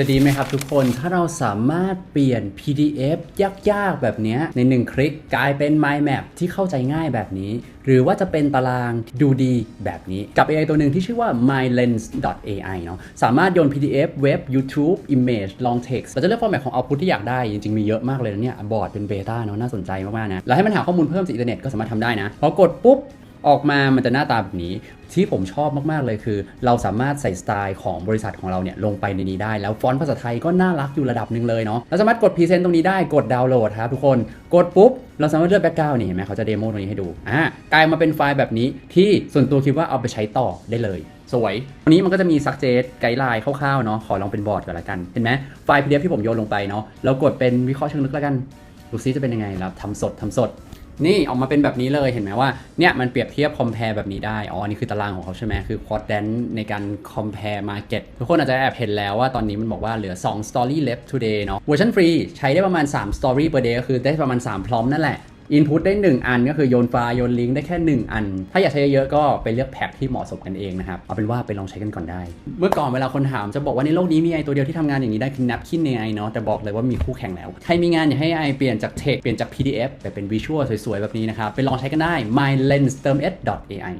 จะดีไหมครับทุกคนถ้าเราสามารถเปลี่ยน PDF ยากๆ แบบนี้ใน 1 คลิกกลายเป็น mind map ที่เข้าใจง่ายแบบนี้ หรือว่าจะเป็นตารางดูดีแบบนี้ กับ AI ตัวหนึ่งที่ชื่อว่า mylens.ai เนาะสามารถโยน PDF เว็บ YouTube Image Long Text เราจะเลือกฟอร์แมตของ output ที่อยากได้ จริงๆ มีเยอะมากเลยนะเนี่ยบอร์ดเป็นเบต้าเนาะน่าสนใจมากๆนะแล้วให้มันหาข้อมูลเพิ่มจากอินเทอร์เน็ตก็สามารถทำได้นะพอกดปุ๊บ ออกมามันจะหน้าตาแบบนี้ ที่ผมชอบมาก ๆ เลยคือ เราสามารถใส่สไตล์ของบริษัทของเราเนี่ยลงไปในนี้ได้ แล้วฟอนต์ภาษาไทยก็น่ารักอยู่ระดับหนึ่งเลยเนาะเราสามารถกดพรีเซนต์ตรงนี้ได้กดดาวน์โหลดครับทุกคนกดปุ๊บ เราสามารถเลือกแบ็กกราวน์นี่เห็นไหมเขาจะเดโมตรงนี้ให้ดูอ่ากลายมาเป็นไฟล์แบบนี้ที่ส่วนตัวคิดว่าเอาไปใช้ต่อได้เลยสวยวันนี้มันก็จะมี suggest ไกด์ไลน์คร่าวๆเนาะขอลองเป็นบอร์ดก่อนละกันเห็นไหมไฟล์ PDF ที่ผมโยนลงไปเนาะแล้วกดเป็นวิเคราะห์เชิงลึกแล้วกันดูซิจะเป็นยังไงแล้วทำสดทำสด นี่ออกมาเป็นแบบนี้เลยเห็นไหมว่าเนี่ยมันเปรียบเทียบคอมเพลแบบนี้ได้อ๋อนี่คือตารางของเขาใช่ไหมคือ quadrant ในการคอมเพลมาเก็ตทุกคนอาจจะแอบเห็นแล้วว่าตอนนี้มันบอกว่าเหลือ 2 story left today เนาะเวอร์ชันฟรีใช้ได้ประมาณ 3 story per day ก็คือได้ประมาณ 3 พร้อมนั่นแหละ อินพุตได้ 1 อันก็คือโยนไฟล์โยนลิงก์ได้แค่ 1 อัน ถ้าอยากใช้เยอะๆก็ไปเลือกแพ็คที่เหมาะสมกันเองนะครับเอาเป็นว่าไปลองใช้กันก่อนได้ เมื่อก่อนเวลาคนถามจะบอกว่าในโลกนี้มีไอตัวเดียวที่ทำงานอย่างนี้ได้คือ Napkin AI เนาะแต่บอกเลยว่ามีคู่แข่งแล้วใครมีงานอยากให้ AI เปลี่ยนจาก text เปลี่ยนจาก PDF ไปเป็น visual สวยๆแบบนี้นะครับไปลองใช้กันได้ mylens.ai